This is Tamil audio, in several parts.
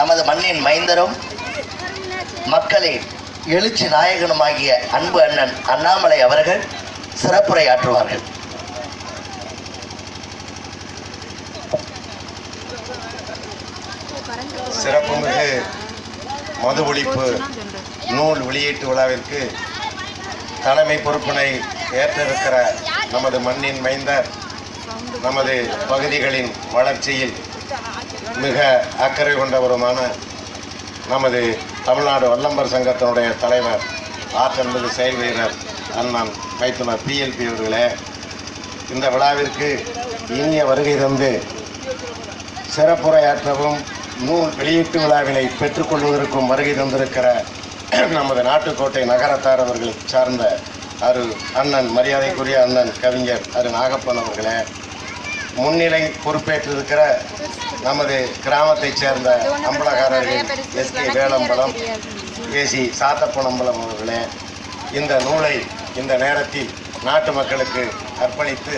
நமது மண்ணின் மைந்தரும் மக்களின் எழுச்சி நாயகனுமாகிய அன்பு அண்ணன் அண்ணாமலை அவர்கள் சிறப்புரையாற்றுவார்கள். சிறப்புமிகு மது ஒழிப்பு நூல் வெளியீட்டு விழாவிற்கு தலைமை பொறுப்பினை ஏற்றிருக்கிற நமது மண்ணின் மைந்தர் நமது பகுதிகளின் வளர்ச்சியில் மிக அக்கறை கொண்டவருமான நமது தமிழ்நாடு வல்லம்பர் சங்கத்தினுடைய தலைவர் ஆற்றல்மிகு செயல் வீரர் அண்ணன் மைத்துனர் பிஎல்பி அவர்களே இந்த விழாவிற்கு இனிய வருகை தந்து சிறப்புரையாற்றவும் நூல் வெளியீட்டு விழாவினை பெற்றுக்கொள்வதற்கும் வருகை தந்திருக்கிற நமது நாட்டுக்கோட்டை நகரத்தார் அவர்களை சார்ந்த அரு அண்ணன் மரியாதைக்குரிய அண்ணன் கவிஞர் அரு நாகப்பன் அவர்களே முன்னிலை பொறுப்பேற்றிருக்கிற நமது கிராமத்தைச் சேர்ந்த அம்பலகாரர்கள் S K Velambalam AC Sathappanambalam அவர்களே இந்த நூலை இந்த நேரத்தில் நாட்டு மக்களுக்கு அர்ப்பணித்து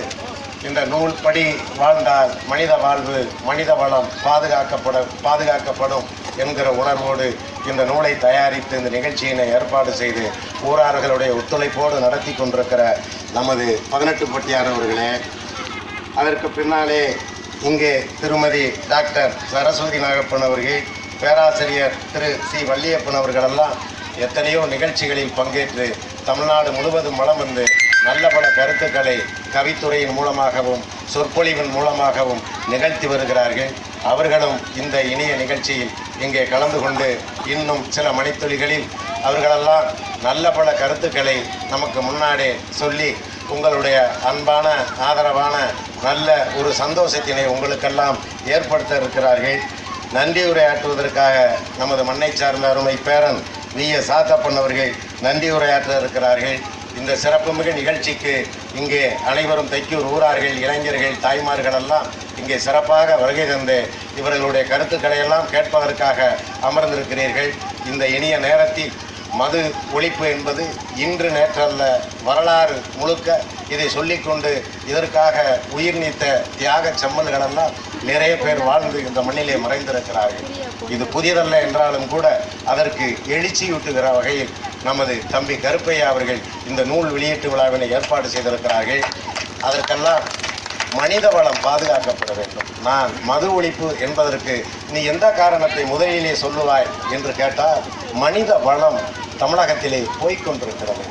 இந்த நூல் படி வாழ்ந்தால் மனித வாழ்வு மனித வளம் பாதுகாக்கப்பட பாதுகாக்கப்படும் என்கிற உணர்வோடு இந்த நூலை தயாரித்து இந்த நிகழ்ச்சியினை ஏற்பாடு செய்து ஊரார்களுடைய ஒத்துழைப்போடு நடத்தி கொண்டிருக்கிற நமது பதினெட்டு பட்டியார் அவர்களே அதற்கு பின்னாலே இங்கே திருமதி டாக்டர் சரஸ்வதி நாகப்பன் அவர்கள் பேராசிரியர் திரு சி. வள்ளியப்பன் அவர்களெல்லாம் எத்தனையோ நிகழ்ச்சிகளில் பங்கேற்று தமிழ்நாடு முழுவதும் வளம் வந்து நல்ல பல கருத்துக்களை கவித்துறையின் மூலமாகவும் சொற்பொழிவின் மூலமாகவும் நிகழ்த்தி வருகிறார்கள். அவர்களும் இந்த இணைய நிகழ்ச்சியில் இங்கே கலந்து கொண்டு இன்னும் சில மணித்துளிகளில் அவர்களெல்லாம் நல்ல பல கருத்துக்களை நமக்கு முன்னாடி சொல்லி உங்களுடைய அன்பான ஆதரவான நல்ல ஒரு சந்தோஷத்தினை உங்களுக்கெல்லாம் ஏற்படுத்த இருக்கிறார்கள் நன்றி உரையாற்றுவதற்காக நமது மண்ணை சார்ந்த அருமை பேரன் வி. எஸ். சாத்தப்பன் அவர்கள் நன்றி உரையாற்ற இருக்கிறார்கள் இந்த சிறப்புமிகு நிகழ்ச்சிக்கு இங்கே அனைவரும் தைக்கூர் ஊரார்கள் இளைஞர்கள் தாய்மார்கள் எல்லாம் இங்கே சிறப்பாக வருகை தந்து இவர்களுடைய கருத்துக்களை எல்லாம் கேட்பதற்காக அமர்ந்திருக்கிறீர்கள். இந்த இனிய நேரத்தில் மது ஒழிப்பு என்பது இன்று நேற்றல்ல வரலாறு முழுக்க இதை சொல்லிக்கொண்டு இதற்காக உயிர் நீத்த தியாக செம்மல்களெல்லாம் நிறைய பேர் வாழ்ந்து இந்த மண்ணிலே மறைந்திருக்கிறார்கள். இது புதியதல்ல என்றாலும் கூட அதற்கு எழுச்சியூட்டுகிற வகையில் நமது தம்பி கருப்பையா அவர்கள் இந்த நூல் வெளியீட்டு விழாவினை ஏற்பாடு செய்திருக்கிறார்கள். அதற்கெல்லாம் மனித வளம் பாதுகாக்கப்பட வேண்டும். நான் மது ஒழிப்பு என்பதற்கு நீ எந்த காரணத்தை முதலிலே சொல்லுவாய் என்று கேட்டால் மனித வளம் தமிழகத்திலே போய்கொண்டிருக்கிறது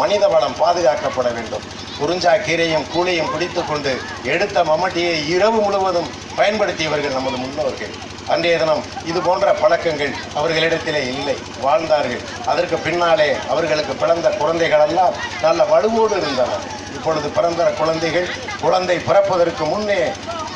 மனித வளம் பாதுகாக்கப்பட வேண்டும். குறிஞ்சா கீரையும் கூழையும் பிடித்து கொண்டு எடுத்த மம்மட்டியை இரவு முழுவதும் பயன்படுத்தியவர்கள் நமது முன்னோர்கள். அன்றைய தினம் இது போன்ற பழக்கங்கள் அவர்களிடத்திலே இல்லை. வாழ்ந்தார்கள். அதற்கு பின்னாலே அவர்களுக்கு பிறந்த குழந்தைகளெல்லாம் நல்ல வலுவோடு இருந்தனர். இப்பொழுது பிறந்த குழந்தைகள் குழந்தை பிறப்பதற்கு முன்னே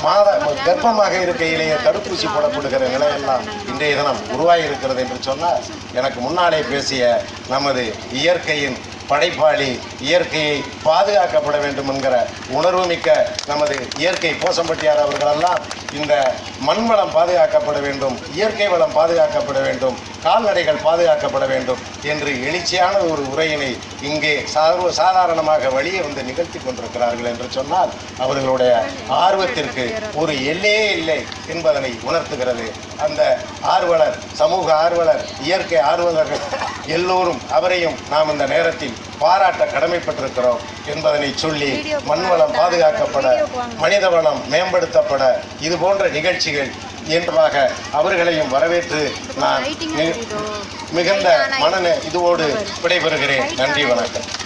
மாத கர்ப்பமாக இருக்கையிலேயே தடுப்பூசி போடப்படுகிற நிலையெல்லாம் இன்றைய தினம் உருவாகியிருக்கிறது என்று சொன்னால் எனக்கு முன்னாலே பேசிய நமது இயற்கையின் படைப்பாளி இயற்கையை பாதுகாக்கப்பட வேண்டும் என்கிற உணர்வுமிக்க நமது இயற்கை கோசம்பட்டியார் அவர்களெல்லாம் இந்த மண் வளம் பாதுகாக்கப்பட வேண்டும் இயற்கை வளம் பாதுகாக்கப்பட வேண்டும் கால்நடைகள் பாதுகாக்கப்பட வேண்டும் என்று எழுச்சியான ஒரு உரையினை இங்கே சார்வ சாதாரணமாக வெளியே வந்து நிகழ்த்தி கொண்டிருக்கிறார்கள் என்று சொன்னால் அவர்களுடைய ஆர்வத்திற்கு ஒரு எல்லையே இல்லை என்பதனை உணர்த்துகிறது. அந்த ஆர்வலர் சமூக ஆர்வலர் இயற்கை ஆர்வலர்கள் எல்லோரும் அவரையும் நாம் இந்த நேரத்தில் பாராட்ட கடமைப்பட்டிருக்கிறோம் என்பதனை சொல்லி மண்வளம் பாதுகாக்கப்பட மனித வளம் மேம்படுத்தப்பட இது போன்ற நிகழ்ச்சிகள் என்பதாக அவர்களையும் வரவேற்று நான் மிகுந்த மன இதுவோடு விடைபெறுகிறேன். நன்றி வணக்கம்.